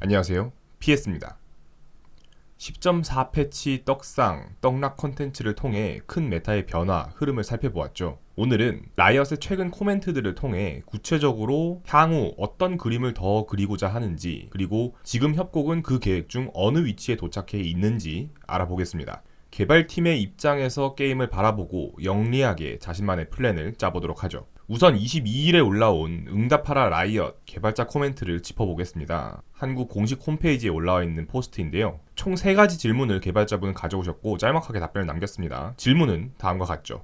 안녕하세요. PS 입니다. 10.4 패치 떡상, 떡락 컨텐츠를 통해 큰 메타의 변화, 흐름을 살펴보았죠. 오늘은 라이엇의 최근 코멘트들을 통해 구체적으로 향후 어떤 그림을 더 그리고자 하는지, 그리고 지금 협곡은 그 계획 중 어느 위치에 도착해 있는지 알아보겠습니다. 개발팀의 입장에서 게임을 바라보고 영리하게 자신만의 플랜을 짜보도록 하죠. 우선 22일에 올라온 응답하라 라이엇 개발자 코멘트를 짚어보겠습니다. 한국 공식 홈페이지에 올라와 있는 포스트인데요. 총 3가지 질문을 개발자분은 가져오셨고 짤막하게 답변을 남겼습니다. 질문은 다음과 같죠.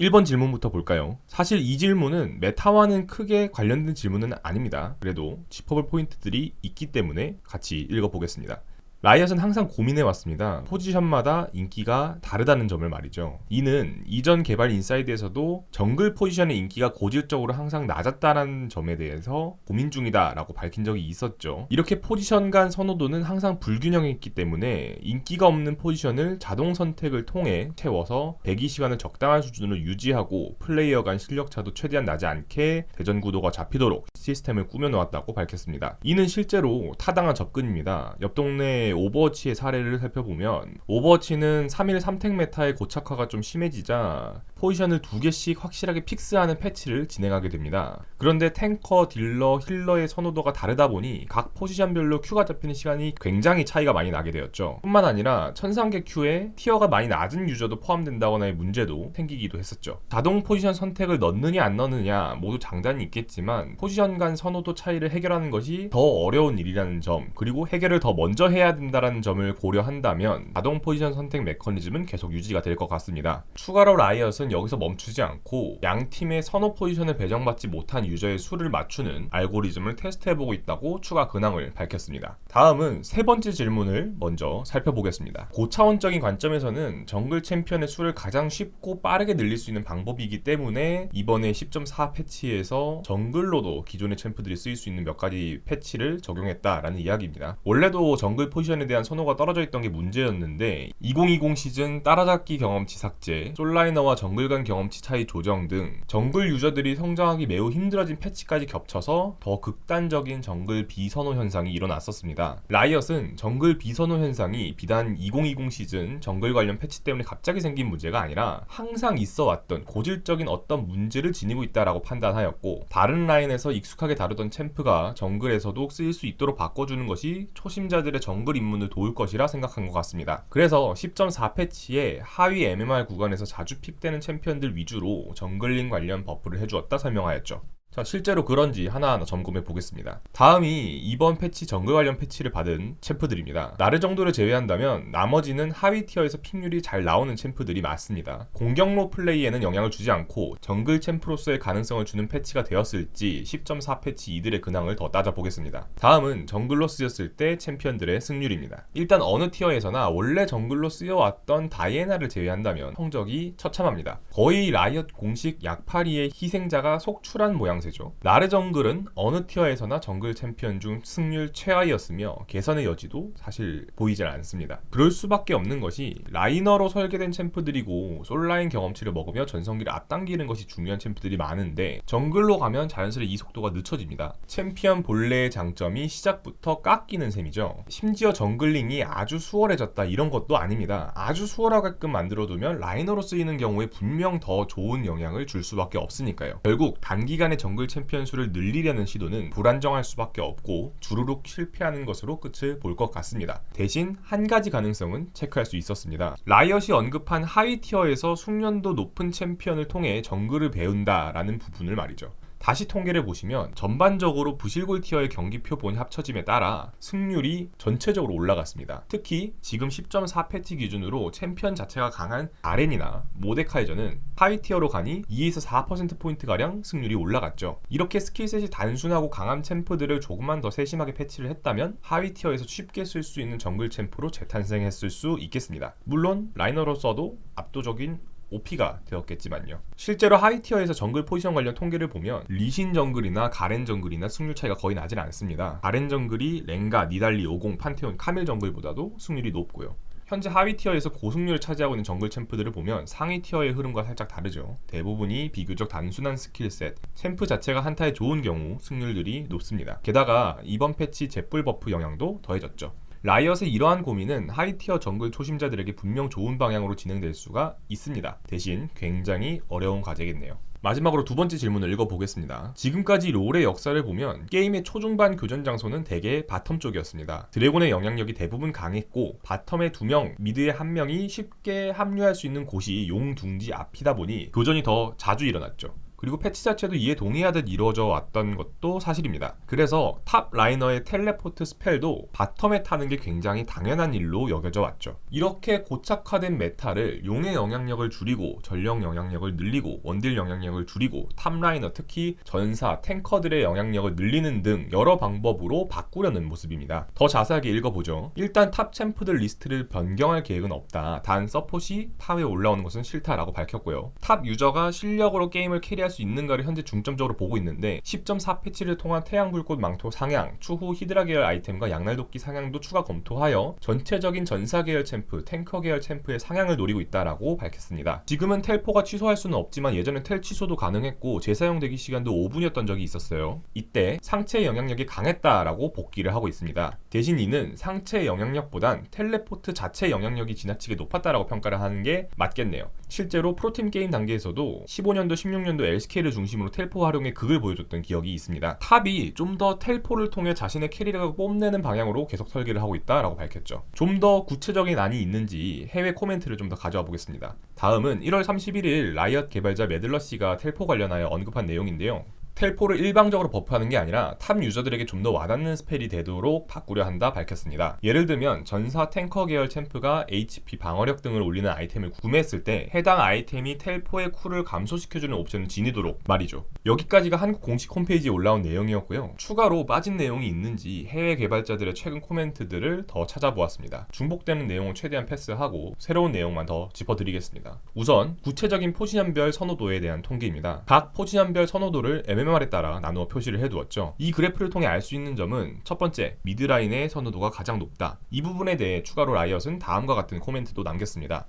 1번 질문부터 볼까요? 사실 이 질문은 메타와는 크게 관련된 질문은 아닙니다. 그래도 짚어볼 포인트들이 있기 때문에 같이 읽어보겠습니다. 라이엇은 항상 고민해 왔습니다. 포지션마다 인기가 다르다는 점을 말이죠. 이는 이전 개발 인사이드에서도 정글 포지션의 인기가 고질적으로 항상 낮았다는 점에 대해서 고민 중이다 라고 밝힌 적이 있었죠. 이렇게 포지션 간 선호도는 항상 불균형했기 때문에 인기가 없는 포지션을 자동 선택을 통해 채워서 대기 시간을 적당한 수준으로 유지하고 플레이어 간 실력 차도 최대한 나지 않게 대전 구도가 잡히도록 시스템을 꾸며 놓았다고 밝혔습니다. 이는 실제로 타당한 접근입니다. 옆 동네 오버워치의 사례를 살펴보면 오버워치는 3일 3택 메타의 고착화가 좀 심해지자 포지션을 두 개씩 확실하게 픽스하는 패치를 진행하게 됩니다. 그런데 탱커, 딜러, 힐러의 선호도가 다르다 보니 각 포지션별로 큐가 잡히는 시간이 굉장히 차이가 많이 나게 되었죠. 뿐만 아니라 천상계 큐에 티어가 많이 낮은 유저도 포함된다거나의 문제도 생기기도 했었죠. 자동 포지션 선택을 넣느냐 안 넣느냐 모두 장단이 있겠지만 포지션 간 선호도 차이를 해결하는 것이 더 어려운 일이라는 점 그리고 해결을 더 먼저 해야 된다는 점을 고려한다면 자동 포지션 선택 메커니즘은 계속 유지가 될 것 같습니다. 추가로 라이엇은 여기서 멈추지 않고 양 팀의 선호 포지션을 배정받지 못한 유저의 수를 맞추는 알고리즘을 테스트해보고 있다고 추가 근황을 밝혔습니다. 다음은 세 번째 질문을 먼저 살펴보겠습니다. 고차원적인 관점에서는 정글 챔피언의 수를 가장 쉽고 빠르게 늘릴 수 있는 방법이기 때문에 이번에 10.4 패치에서 정글로도 기존의 챔프들이 쓰일 수 있는 몇 가지 패치를 적용했다라는 이야기입니다. 원래도 정글 포지션 에 대한 선호가 떨어져 있던 게 문제였는데 2020 시즌 따라잡기 경험치 삭제, 솔라이너와 정글 간 경험치 차이 조정 등 정글 유저들이 성장하기 매우 힘들어진 패치까지 겹쳐서 더 극단적인 정글 비선호 현상이 일어났었습니다. 라이엇은 정글 비선호 현상이 비단 2020 시즌 정글 관련 패치 때문에 갑자기 생긴 문제가 아니라 항상 있어 왔던 고질적인 어떤 문제를 지니고 있다라고 판단하였고 다른 라인에서 익숙하게 다루던 챔프가 정글에서도 쓰일 수 있도록 바꿔주는 것이 초심자들의 정글 입문을 도울 것이라 생각한 것 같습니다. 그래서 10.4 패치에 하위 MMR 구간에서 자주 픽되는 챔피언들 위주로 정글링 관련 버프를 해주었다 설명하였죠. 자, 실제로 그런지 하나하나 점검해 보겠습니다. 다음이 이번 패치 정글 관련 패치를 받은 챔프들입니다. 나르 정도를 제외한다면 나머지는 하위 티어에서 픽률이 잘 나오는 챔프들이 많습니다. 공격로 플레이에는 영향을 주지 않고 정글 챔프로서의 가능성을 주는 패치가 되었을지 10.4 패치 이들의 근황을 더 따져보겠습니다. 다음은 정글로 쓰였을 때 챔피언들의 승률입니다. 일단 어느 티어에서나 원래 정글로 쓰여왔던 다이애나를 제외한다면 성적이 처참합니다. 거의 라이엇 공식 약파리의 희생자가 속출한 모양 모 양새죠. 나르 정글은 어느 티어에서나 정글 챔피언 중 승률 최하위였으며 개선의 여지도 사실 보이질 않습니다. 그럴 수밖에 없는 것이 라이너로 설계된 챔프들이고 솔라인 경험치를 먹으며 전성기를 앞당기는 것이 중요한 챔프들이 많은데 정글로 가면 자연스레 이 속도가 늦춰집니다. 챔피언 본래의 장점이 시작부터 깎이는 셈이죠. 심지어 정글링이 아주 수월해졌다 이런 것도 아닙니다. 아주 수월하게끔 만들어두면 라이너로 쓰이는 경우에 분명 더 좋은 영향을 줄 수밖에 없으니까요. 결국 단기간에 정글 챔피언 수를 늘리려는 시도는 불안정할 수밖에 없고 주르륵 실패하는 것으로 끝을 볼 것 같습니다. 대신 한 가지 가능성은 체크할 수 있었습니다. 라이엇이 언급한 하위 티어에서 숙련도 높은 챔피언을 통해 정글을 배운다라는 부분을 말이죠. 다시 통계를 보시면 전반적으로 부실골 티어의 경기 표 본이 합쳐짐에 따라 승률이 전체적으로 올라갔습니다. 특히 지금 10.4 패치 기준으로 챔피언 자체가 강한 아렌이나 모데카이저는 하위 티어로 가니 2에서 4%포인트 가량 승률이 올라갔죠. 이렇게 스킬셋이 단순하고 강한 챔프들을 조금만 더 세심하게 패치를 했다면 하위 티어에서 쉽게 쓸 수 있는 정글 챔프로 재탄생했을 수 있겠습니다. 물론 라이너로서도 압도적인 OP가 되었겠지만요. 실제로 하이티어에서 정글 포지션 관련 통계를 보면 리신 정글이나 가렌 정글이나 승률 차이가 거의 나질 않습니다. 가렌 정글이 랭가, 니달리, 오공, 판테온, 카밀 정글보다도 승률이 높고요. 현재 하위 티어에서 고승률을 차지하고 있는 정글 챔프들을 보면 상위 티어의 흐름과 살짝 다르죠. 대부분이 비교적 단순한 스킬셋, 챔프 자체가 한타에 좋은 경우 승률들이 높습니다. 게다가 이번 패치 jet불 버프 영향도 더해졌죠. 라이엇의 이러한 고민은 하이티어 정글 초심자들에게 분명 좋은 방향으로 진행될 수가 있습니다. 대신 굉장히 어려운 과제겠네요. 마지막으로 두 번째 질문을 읽어보겠습니다. 지금까지 롤의 역사를 보면 게임의 초중반 교전 장소는 대개 바텀 쪽이었습니다. 드래곤의 영향력이 대부분 강했고 바텀의 두 명, 미드의 한 명이 쉽게 합류할 수 있는 곳이 용 둥지 앞이다 보니 교전이 더 자주 일어났죠. 그리고 패치 자체도 이에 동의하듯 이루어져 왔던 것도 사실입니다. 그래서 탑 라이너의 텔레포트 스펠도 바텀에 타는 게 굉장히 당연한 일로 여겨져 왔죠. 이렇게 고착화된 메타를 용의 영향력을 줄이고 전령 영향력을 늘리고 원딜 영향력을 줄이고 탑 라이너 특히 전사, 탱커들의 영향력을 늘리는 등 여러 방법으로 바꾸려는 모습입니다. 더 자세하게 읽어보죠. 일단 탑 챔프들 리스트를 변경할 계획은 없다. 단 서폿이 탑에 올라오는 것은 싫다라고 밝혔고요. 탑 유저가 실력으로 게임을 캐리할 수 있는가를 현재 중점적으로 보고 있는데 10.4 패치를 통한 태양 불꽃 망토 상향, 추후 히드라 계열 아이템과 양날도끼 상향도 추가 검토하여 전체적인 전사 계열 챔프, 탱커 계열 챔프의 상향을 노리고 있다라고 밝혔습니다. 지금은 텔포가 취소할 수는 없지만 예전에 텔 취소도 가능했고 재사용 대기 시간도 5분이었던 적이 있었어요. 이때 상체 영향력이 강했다라고 복귀를 하고 있습니다. 대신 이는 상체 영향력보단 텔레포트 자체 영향력이 지나치게 높았다라고 평가를 하는 게 맞겠네요. 실제로 프로팀 게임 단계에서도 15년도, 16년도 LCK를 중심으로 텔포 활용의 극을 보여줬던 기억이 있습니다. 탑이 좀 더 텔포를 통해 자신의 캐리력을 뽐내는 방향으로 계속 설계를 하고 있다라고 밝혔죠. 좀 더 구체적인 안이 있는지 해외 코멘트를 좀 더 가져와 보겠습니다. 다음은 1월 31일 라이엇 개발자 매들러 씨가 텔포 관련하여 언급한 내용인데요. 텔포를 일방적으로 버프하는 게 아니라 탑 유저들에게 좀 더 와닿는 스펠이 되도록 바꾸려 한다 밝혔습니다. 예를 들면 전사 탱커 계열 챔프가 HP 방어력 등을 올리는 아이템을 구매했을 때 해당 아이템이 텔포의 쿨을 감소시켜주는 옵션을 지니도록 말이죠. 여기까지가 한국 공식 홈페이지에 올라온 내용이었고요. 추가로 빠진 내용이 있는지 해외 개발자들의 최근 코멘트들을 더 찾아보았습니다. 중복되는 내용을 최대한 패스하고 새로운 내용만 더 짚어드리겠습니다. 우선 구체적인 포지션별 선호도에 대한 통계입니다. 각 포지션별 선호도를 MMR에 따라 나누어 표시를 해두었죠. 이 그래프를 통해 알 수 있는 점은 첫 번째, 미드라인의 선호도가 가장 높다. 이 부분에 대해 추가로 라이엇은 다음과 같은 코멘트도 남겼습니다.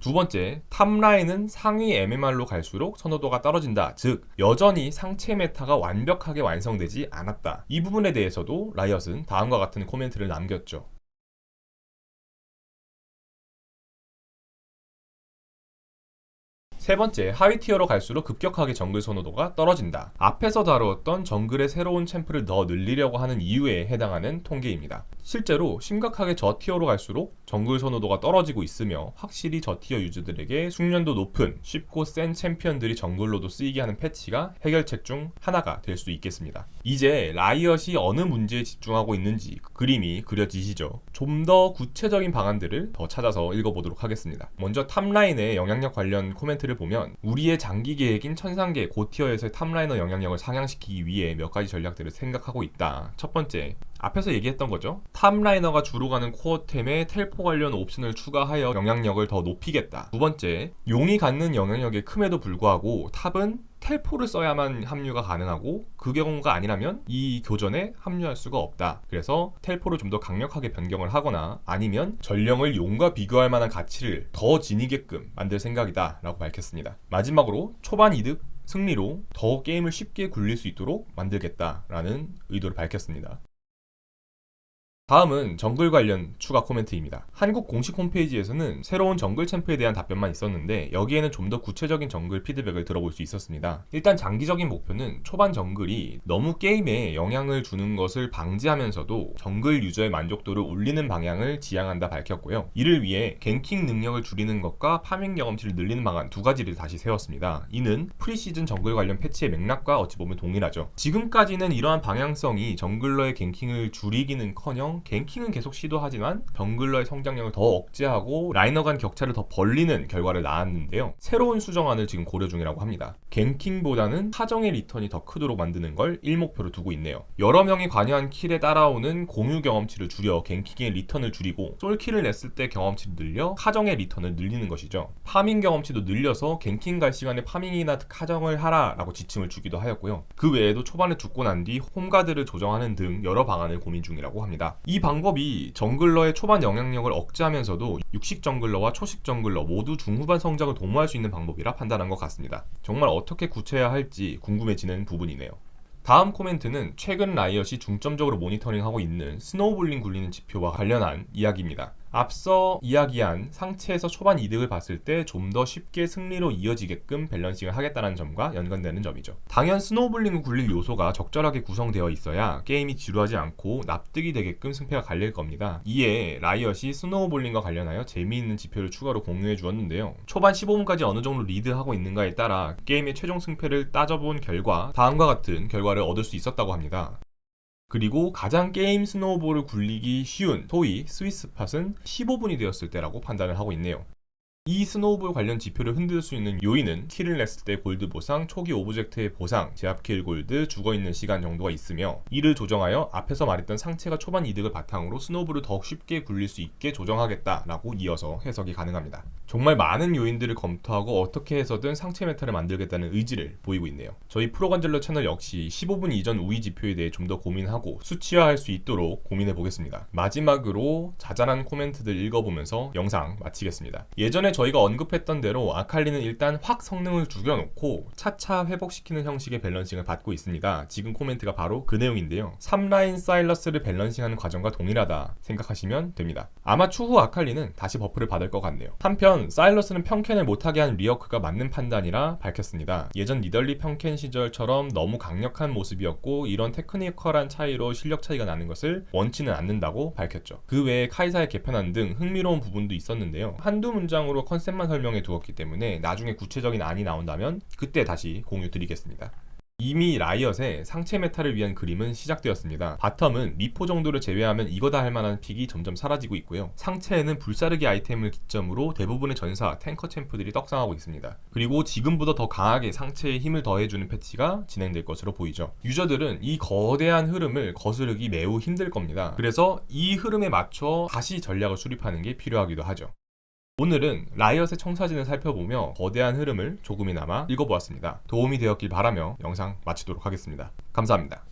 두 번째, 탑라인은 상위 MMR로 갈수록 선호도가 떨어진다. 즉, 여전히 상체 메타가 완벽하게 완성되지 않았다. 이 부분에 대해서도 라이엇은 다음과 같은 코멘트를 남겼죠. 세 번째, 하위 티어로 갈수록 급격하게 정글 선호도가 떨어진다. 앞에서 다루었던 정글의 새로운 챔프를 더 늘리려고 하는 이유에 해당하는 통계입니다. 실제로 심각하게 저 티어로 갈수록 정글 선호도가 떨어지고 있으며 확실히 저 티어 유저들에게 숙련도 높은 쉽고 센 챔피언들이 정글로도 쓰이게 하는 패치가 해결책 중 하나가 될 수 있겠습니다. 이제 라이엇이 어느 문제에 집중하고 있는지 그림이 그려지시죠. 좀 더 구체적인 방안들을 더 찾아서 읽어보도록 하겠습니다. 먼저 탑라인의 영향력 관련 코멘트를 보면 우리의 장기 계획인 천상계 고티어에서의 탑라이너 영향력을 상향시키기 위해 몇 가지 전략들을 생각하고 있다. 첫 번째, 앞에서 얘기했던 거죠. 탑라이너가 주로 가는 코어템에 텔포 관련 옵션을 추가하여 영향력을 더 높이겠다. 두 번째, 용이 갖는 영향력이 큼에도 불구하고 탑은 텔포를 써야만 합류가 가능하고 그 경우가 아니라면 이 교전에 합류할 수가 없다. 그래서 텔포를 좀 더 강력하게 변경을 하거나 아니면 전령을 용과 비교할 만한 가치를 더 지니게끔 만들 생각이다 라고 밝혔습니다. 마지막으로 초반 이득 승리로 더 게임을 쉽게 굴릴 수 있도록 만들겠다라는 의도를 밝혔습니다. 다음은 정글 관련 추가 코멘트입니다. 한국 공식 홈페이지에서는 새로운 정글 챔프에 대한 답변만 있었는데 여기에는 좀 더 구체적인 정글 피드백을 들어볼 수 있었습니다. 일단 장기적인 목표는 초반 정글이 너무 게임에 영향을 주는 것을 방지하면서도 정글 유저의 만족도를 올리는 방향을 지향한다 밝혔고요. 이를 위해 갱킹 능력을 줄이는 것과 파밍 경험치를 늘리는 방안 두 가지를 다시 세웠습니다. 이는 프리시즌 정글 관련 패치의 맥락과 어찌 보면 동일하죠. 지금까지는 이러한 방향성이 정글러의 갱킹을 줄이기는커녕 갱킹은 계속 시도하지만 정글러의 성장력을 더 억제하고 라이너 간 격차를 더 벌리는 결과를 낳았는데요. 새로운 수정안을 지금 고려 중이라고 합니다. 갱킹보다는 사정의 리턴이 더 크도록 만드는 걸 1목표로 두고 있네요. 여러 명이 관여한 킬에 따라오는 공유 경험치를 줄여 갱킹의 리턴을 줄이고 솔킬을 냈을 때 경험치를 늘려 카정의 리턴을 늘리는 것이죠. 파밍 경험치도 늘려서 갱킹 갈 시간에 파밍이나 카정을 하라라고 지침을 주기도 하였고요. 그 외에도 초반에 죽고 난 뒤 홈가드를 조정하는 등 여러 방안을 고민 중이라고 합니다. 이 방법이 정글러의 초반 영향력을 억제하면서도 육식 정글러와 초식 정글러 모두 중후반 성장을 도모할 수 있는 방법이라 판단한 것 같습니다. 정말 어떻게 구체해야 할지 궁금해지는 부분이네요. 다음 코멘트는 최근 라이엇이 중점적으로 모니터링하고 있는 스노우볼링 굴리는 지표와 관련한 이야기입니다. 앞서 이야기한 상체에서 초반 이득을 봤을 때 좀 더 쉽게 승리로 이어지게끔 밸런싱을 하겠다는 점과 연관되는 점이죠. 당연 스노우볼링을 굴릴 요소가 적절하게 구성되어 있어야 게임이 지루하지 않고 납득이 되게끔 승패가 갈릴 겁니다. 이에 라이엇이 스노우볼링과 관련하여 재미있는 지표를 추가로 공유해 주었는데요. 초반 15분까지 어느 정도 리드하고 있는가에 따라 게임의 최종 승패를 따져본 결과 다음과 같은 결과를 얻을 수 있었다고 합니다. 그리고 가장 게임 스노우볼을 굴리기 쉬운 소위 스위스팟은 15분이 되었을 때라고 판단을 하고 있네요. 이 스노우볼 관련 지표를 흔들 수 있는 요인은 킬을 냈을 때 골드 보상, 초기 오브젝트의 보상, 제압킬 골드, 죽어있는 시간 정도가 있으며 이를 조정하여 앞에서 말했던 상체가 초반 이득을 바탕으로 스노우볼을 더욱 쉽게 굴릴 수 있게 조정하겠다라고 이어서 해석이 가능합니다. 정말 많은 요인들을 검토하고 어떻게 해서든 상체 메타를 만들겠다는 의지를 보이고 있네요. 저희 프로관절러 채널 역시 15분 이전 우위 지표에 대해 좀 더 고민하고 수치화할 수 있도록 고민해 보겠습니다. 마지막으로 자잘한 코멘트들 읽어보면서 영상 마치겠습니다. 예전에 저희가 언급했던 대로 아칼리는 일단 확 성능을 죽여놓고 차차 회복시키는 형식의 밸런싱을 받고 있습니다. 지금 코멘트가 바로 그 내용인데요. 3라인 사일러스를 밸런싱하는 과정과 동일하다 생각하시면 됩니다. 아마 추후 아칼리는 다시 버프를 받을 것 같네요. 한편 사일러스는 평캔을 못하게 한 리어크가 맞는 판단이라 밝혔습니다. 예전 니덜리 평캔 시절처럼 너무 강력한 모습이었고 이런 테크니컬한 차이로 실력 차이가 나는 것을 원치는 않는다고 밝혔죠. 그 외에 카이사의 개편안 등 흥미로운 부분도 있었는데요. 한두 문장으로 컨셉만 설명해 두었기 때문에 나중에 구체적인 안이 나온다면 그때 다시 공유 드리겠습니다. 이미 라이엇의 상체 메타를 위한 그림은 시작되었습니다. 바텀은 미포 정도를 제외하면 이거다 할 만한 픽이 점점 사라지고 있고요. 상체에는 불사르기 아이템을 기점으로 대부분의 전사, 탱커 챔프들이 떡상하고 있습니다. 그리고 지금보다 더 강하게 상체에 힘을 더해주는 패치가 진행될 것으로 보이죠. 유저들은 이 거대한 흐름을 거스르기 매우 힘들 겁니다. 그래서 이 흐름에 맞춰 다시 전략을 수립하는 게 필요하기도 하죠. 오늘은 라이엇의 청사진을 살펴보며 거대한 흐름을 조금이나마 읽어보았습니다. 도움이 되었길 바라며 영상 마치도록 하겠습니다. 감사합니다.